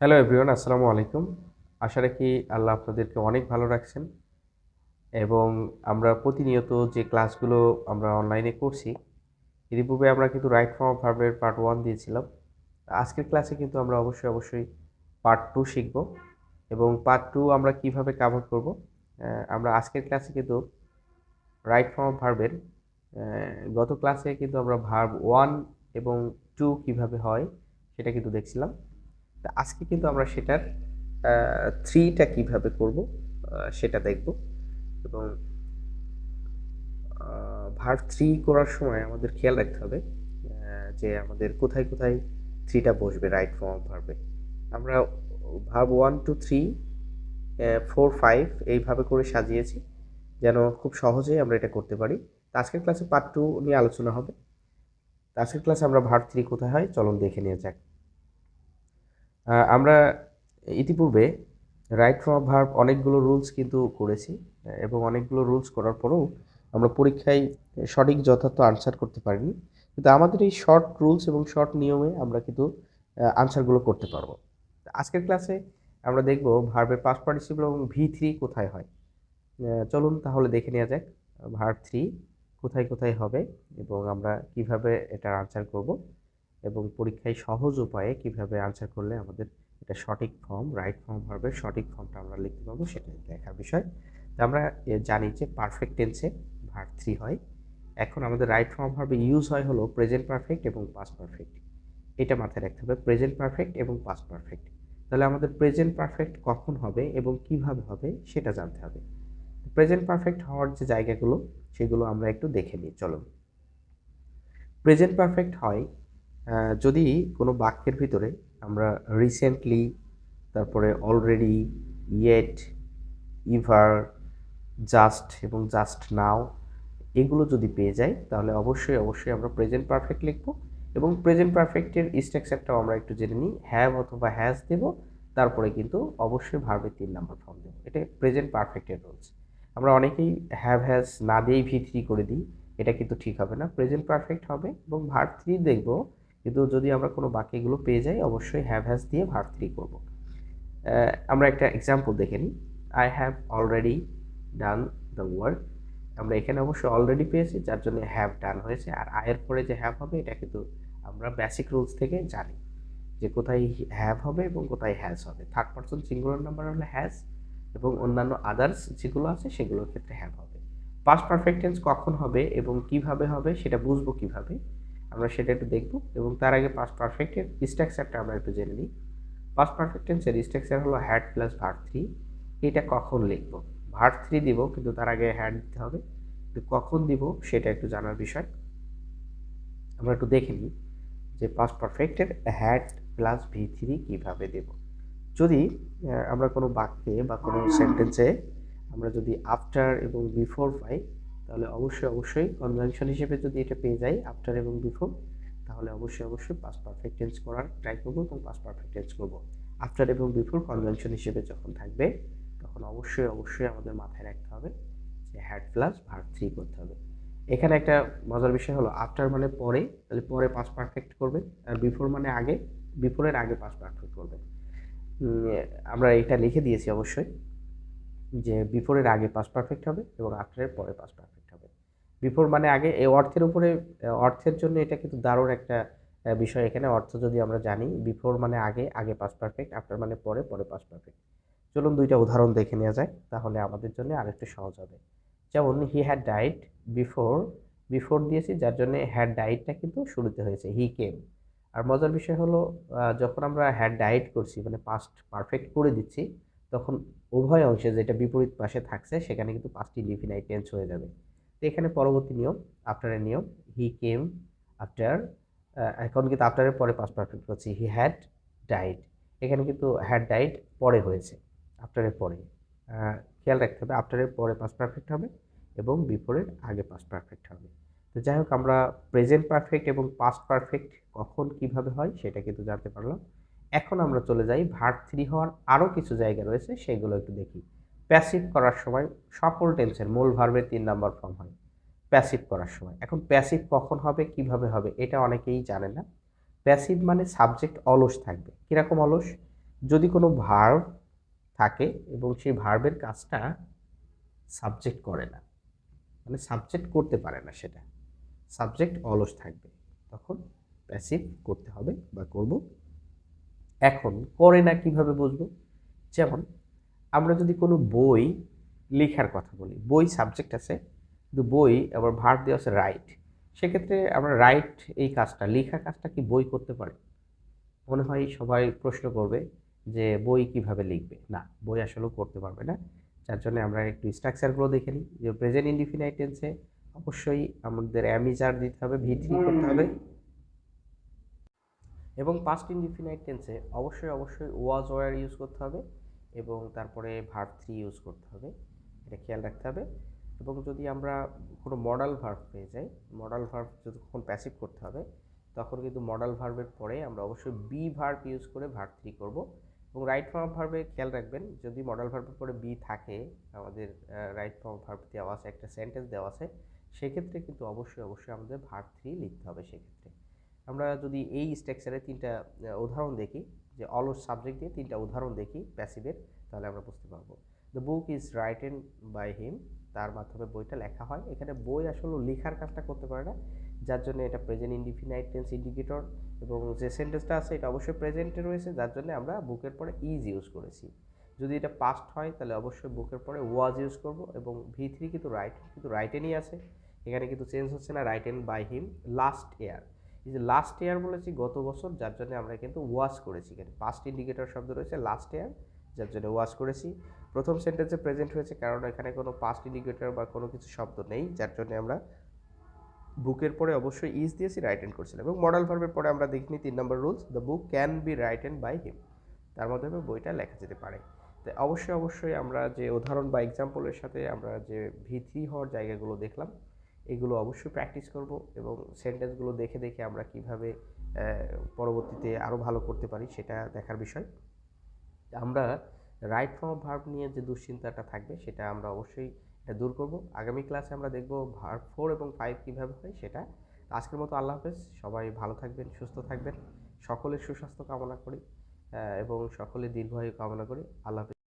Hello everyone আসসালামু আলাইকুম আশা রাখি আল্লাহ আপনাদেরকে অনেক ভালো রাখছেন এবং আমরা প্রতিনিয়ত যে ক্লাসগুলো আমরা অনলাইনে করছি, এর পূর্বে আমরা কিন্তু রাইট ফর্ম অফ ভার্বের পার্ট ওয়ান দিয়েছিলাম। আজকের ক্লাসে কিন্তু আমরা অবশ্যই অবশ্যই পার্ট টু শিখব এবং পার্ট টু আমরা কীভাবে কাভার করব আমরা আজকের ক্লাসে কিন্তু রাইট ফর্ম অফ ভার্বের গত ক্লাসে কিন্তু আমরা ভার্ব ওয়ান এবং টু কীভাবে হয় সেটা কিন্তু দেখছিলাম। আজকে কিন্তু আমরা সেটার থ্রিটা কীভাবে করব সেটা দেখব। এবং ভার্ব থ্রি করার সময় আমাদের খেয়াল রাখতে হবে যে আমাদের কোথায় কোথায় থ্রিটা বসবে রাইট ফর্ম ভার্বে আমরা verb one two three four five এইভাবে করে সাজিয়েছি, যেন খুব সহজেই আমরা এটা করতে পারি। আজকের ক্লাসে পার্ট টু নিয়ে আলোচনা হবে। আজকের ক্লাসে আমরা ভার্ব থ্রি কোথায় হয়, চলুন দেখে নিয়ে যাক। আমরা ইতিপূর্বে রাইট ফ্রম ভার্ব অনেকগুলো রুলস কিন্তু করেছি, এবং অনেকগুলো রুলস করার পরেও আমরা পরীক্ষায় সঠিক যথার্থ আনসার করতে পারিনি। কিন্তু আমাদের এই শর্ট রুলস এবং শর্ট নিয়মে আমরা কিন্তু আনসারগুলো করতে পারব। আজকের ক্লাসে আমরা দেখব ভার্বের পাস পার্টিসিপল এবং ভি থ্রি কোথায় হয়। চলুন তাহলে দেখে নেওয়া যাক ভার্ব থ্রি কোথায় কোথায় হবে এবং আমরা কীভাবে এটার আনসার করব। এবং পরীক্ষায় সহজ উপায়ে কীভাবে আনসার করলে আমাদের এটা সঠিক ফর্ম রাইট ফর্ম ভার্বের সঠিক ফর্মটা আমরা লিখতে পারব সেটা দেখার বিষয়। তো আমরা জানি যে পারফেক্ট টেন্সে ভার্ব থ্রি হয়। এখন আমাদের রাইট ফর্ম ভার্বে ইউজ হয় হলো প্রেজেন্ট পারফেক্ট এবং পাস্ট পারফেক্ট এটা মাথায় রাখতে হবে প্রেজেন্ট পারফেক্ট এবং পাস্ট পারফেক্ট তাহলে আমাদের প্রেজেন্ট পারফেক্ট কখন হবে এবং কীভাবে হবে সেটা জানতে হবে। প্রেজেন্ট পারফেক্ট হওয়ার যে জায়গাগুলো, সেগুলো আমরা একটু দেখে নিই, চলুন। প্রেজেন্ট পারফেক্ট হয় যদি কোনো বাক্যের ভিতরে আমরা রিসেন্টলি তারপরে অলরেডি ইয়েট ইভার জাস্ট এবং জাস্ট নাও এগুলো যদি পেয়ে যাই, তাহলে অবশ্যই অবশ্যই আমরা প্রেজেন্ট পারফেক্ট লিখব এবং প্রেজেন্ট পারফেক্টের স্ট্রাকচারটাও আমরা একটু জেনে নিই। হ্যাভ অথবা হ্যাজ দেব, তারপরে কিন্তু অবশ্যই ভার্বের তিন নাম্বার ফর্ম দেবো। এটা প্রেজেন্ট পারফেক্টের রুলস আমরা অনেকেই হ্যাভ হ্যাজ না দিয়েই ভি থ্রি করে দিই, এটা কিন্তু ঠিক হবে না। প্রেজেন্ট পারফেক্ট হবে এবং ভার্ব থ্রি দেখব কিন্তু যদি আমরা কোনো বাক্যগুলো পেয়ে যাই, অবশ্যই হ্যাভ হ্যাজ দিয়ে ভার্ব থ্রি করব। আমরা একটা এক্সাম্পল দেখে নিই। I have already done the work আমরা এখানে অবশ্যই অলরেডি পেয়েছি, যার জন্য হ্যাভ ডান হয়েছে। আর আয়ের পরে যে হ্যাভ হবে, এটা কিন্তু আমরা বেসিক রুলস থেকে জানি যে কোথায় হ্যাভ হবে এবং কোথায় হ্যাজ হবে। থার্ড পার্সন সিঙ্গুলার নাম্বার হলে হ্যাজ এবং অন্যান্য আদার্স যেগুলো আছে, সেগুলোর ক্ষেত্রে হ্যাভ হবে। পাস্ট পারফেক্ট টেন্স কখন হবে এবং কীভাবে হবে, সেটা বুঝব কীভাবে? আমরা সেটা একটু দেখব। এবং তার আগে পাস্ট পারফেক্টের স্ট্রাকচারটা আমরা একটু জেনে নিই। পাস্ট পারফেক্ট টেন্সের স্ট্রাকচার হলো হ্যাড প্লাস ভার্ব থ্রি এটা কখন লিখব? ভার্ব থ্রি দিব, কিন্তু তার আগে হ্যাড দিতে হবে। কিন্তু কখন দিব, সেটা একটু জানার বিষয়। আমরা একটু দেখে নিই যে পাস্ট পারফেক্টের হ্যাড প্লাস ভি থ্রি কীভাবে দেব। যদি আমরা কোনো বাক্যে বা কোনো সেন্টেন্সে আমরা যদি আফটার এবং বিফোর পাই তাহলে অবশ্যই অবশ্যই কনজাংশন হিসেবে যদি এটা পেয়ে যাই আফটার এবং বিফোর তাহলে অবশ্যই অবশ্যই পাস্ট পারফেক্ট টেন্স করার ট্রাই করব এবং পাস পারফেক্ট টেন্স করব। আফটার এবং বিফোর কনজাংশন হিসেবে যখন থাকবে, তখন অবশ্যই অবশ্যই আমাদের মাথায় রাখতে হবে যে হ্যাড প্লাস ভার্ব থ্রি করতে হবে। এখানে একটা মজার বিষয় হলো আফটার মানে পরে, তাহলে পরে পাস্ট পারফেক্ট করবে, আর বিফোর মানে আগে বিফোরের আগে পাস্ট পারফেক্ট করবে। আমরা এটা লিখে দিয়েছি অবশ্যই। যে বিফোরের আগে পাস্ট পারফেক্ট হবে এবং আফটারের পরে পাস্ট পারফেক্ট হবে। বিফোর মানে আগে, এই অর্থের উপরে অর্থের জন্য এটা কিন্তু দারুণ একটা বিষয় এখানে। অর্থ যদি আমরা জানি বিফোর মানে আগে আগে পাস্ট পারফেক্ট আফটার মানে পরে পরে পাস্ট পারফেক্ট চলুন দুইটা উদাহরণ দেখে নেওয়া যায় তাহলে আমাদের জন্য আরেকটু সহজ হবে। যেমন he had died before before দিয়েছি, যার জন্য হ্যাড ডাইটটা কিন্তু শুরুতে হয়েছে হি কেম আর মজার বিষয় হলো যখন আমরা হ্যাড ডাইট করছি মানে পাস্ট পারফেক্ট করে দিচ্ছি, তখন উভয় অংশে যেটা বিপরীত পাশে থাকছে, সেখানে কিন্তু পাঁচটি লিফিনাই টেন্স হয়ে যাবে। তো এখানে পরবর্তী নিয়ম আফটারের নিয়ম হি কেম আফটার এখন কিন্তু আফটারের পরে পাস্ট পারফেক্ট করছি। হি হ্যাড ডাইট এখানে কিন্তু হ্যাড ডাইট পরে হয়েছে আফটারের পরে। খেয়াল রাখতে হবে আফটারের পরে পাস্ট পারফেক্ট হবে এবং বিফোরের আগে পাস্ট পারফেক্ট হবে। তো যাই হোক, আমরা প্রেজেন্ট পারফেক্ট এবং পাস্ট পারফেক্ট কখন কীভাবে হয় সেটা কিন্তু জানতে পারলাম। এখন আমরা চলে যাই ভার্ব থ্রি হওয়ার আরও কিছু জায়গা রয়েছে, সেগুলো একটু দেখি। প্যাসিভ করার সময় সকল টেন্সের মূল ভার্বের তিন নাম্বার ফর্ম হয়। প্যাসিভ করার সময়। এখন প্যাসিভ কখন হবে, কীভাবে হবে, এটা অনেকেই জানে না। প্যাসিভ মানে সাবজেক্ট অলস থাকবে। কীরকম অলস? যদি কোনো ভার্ব থাকে এবং সেই ভার্বের কাজটা সাবজেক্ট করে না মানে সাবজেক্ট করতে পারে না সেটা সাবজেক্ট অলস থাকবে, তখন প্যাসিভ করতে হবে বা করব এখন করে না কীভাবে বুঝব? যেমন, আমরা যদি কোনো বই লেখার কথা বলি, বই সাবজেক্ট আছে, কিন্তু বই আবার ভার দেওয়া আছে রাইট সেক্ষেত্রে আমরা রাইট এই কাজটা লেখা কাজটা কি বই করতে পারে? মনে হয় সবাই প্রশ্ন করবে যে বই কীভাবে লিখবে? না, বই আসলেও করতে পারবে না। যার জন্য আমরা একটু স্ট্রাকচারগুলো দেখে নিই। যে প্রেজেন্ট ইনডিফিনাইট টেন্সে অবশ্যই আমাদের অ্যামিজার দিতে হবে ভি থ্রি করতে হবে। এবং পাস্ট ইনডিফিনাইট টেন্সে অবশ্যই অবশ্যই ওয়াজ ওয়ার ইউজ করতে হবে এবং তারপরে ভার্ব থ্রি ইউজ করতে হবে। এটা খেয়াল রাখতে হবে। এবং যদি আমরা কোনো মডাল ভার্ব পেয়ে যাই মডাল ভার্ব যতক্ষণ প্যাসিভ করতে হবে, তখন কিন্তু মডাল ভার্বের পরে আমরা অবশ্যই বি ভার্ব ইউজ করে ভার্ব থ্রি করব। এবং রাইট ফর্ম ভার্বে খেয়াল রাখবেন, যদি মডাল ভার্বের পরে বি থাকে, আমাদের রাইট ফর্ম ভার্ব দেওয়া আছে, একটা সেন্টেন্স দেওয়া আছে, সেক্ষেত্রে কিন্তু অবশ্যই অবশ্যই আমাদের ভার্ব থ্রি লিখতে হবে সেক্ষেত্রে। আমরা যদি এই স্ট্রাকচারে তিনটা উদাহরণ দেখি, যে অলস সাবজেক্ট দিয়ে তিনটা উদাহরণ দেখি প্যাসিভের তাহলে আমরা বুঝতে পারব। The book is written by him তার মাধ্যমে বইটা লেখা হয়। এখানে বই আসলে লেখার কাজটা করতে পারে না, যার জন্য এটা প্রেজেন্ট ইনডিফিনাইট টেন্স ইন্ডিকেটর এবং যে সেন্টেন্সটা আছে, এটা অবশ্যই প্রেজেন্টে রয়েছে, যার জন্য আমরা বুকের পরে ইজ ইউজ করেছি। যদি এটা পাস্ট হয়, তাহলে অবশ্যই বুকের পরে ওয়াজ ইউজ করব এবং ভি থ্রি কিন্তু রাইট কিন্তু রাইটেনই আছে। এখানে কিন্তু চেঞ্জ হচ্ছে না written by him last year এই যে লাস্ট ইয়ার বলেছি, গত বছর, যার জন্য আমরা কিন্তু ওয়াশ করেছি। এখানে পাস্ট ইন্ডিকেটর শব্দ রয়েছে লাস্ট ইয়ার যার জন্য ওয়াশ করেছি। প্রথম সেন্টেন্সে প্রেজেন্ট হয়েছে, কারণ এখানে কোনো পাস্ট ইন্ডিকেটর বা কোনো কিছু শব্দ নেই, যার জন্য আমরা বুকের পরে অবশ্যই ইজ দিয়েছি রাইটেন করছিলাম এবং মডেল ভার্বের পরে আমরা দেখিনি তিন নম্বর rules the book can be written by him তার মাধ্যমে বইটা লেখা যেতে পারে। তো অবশ্যই অবশ্যই আমরা যে উদাহরণ বা এক্সাম্পলের সাথে আমরা যে ভি থ্রি হওয়ার জায়গাগুলো দেখলাম এগুলো অবশ্যই প্র্যাকটিস করব এবং সেন্টেন্সগুলো দেখে দেখে আমরা কীভাবে পরবর্তীতে আরও ভালো করতে পারি সেটা দেখার বিষয়। আমরা রাইট ফর্ম ভার্ব নিয়ে যে দুশ্চিন্তাটা থাকবে সেটা আমরা অবশ্যই দূর করব। আগামী ক্লাসে আমরা দেখব ভার্ব ফোর এবং ফাইভ কীভাবে হয় সেটা। আজকের মতো আল্লাহ হাফেজ। সবাই ভালো থাকবেন, সুস্থ থাকবেন। সকলের সুস্বাস্থ্য কামনা করি এবং সকলের দীর্ঘায়ু কামনা করি। আল্লাহ হাফেজ।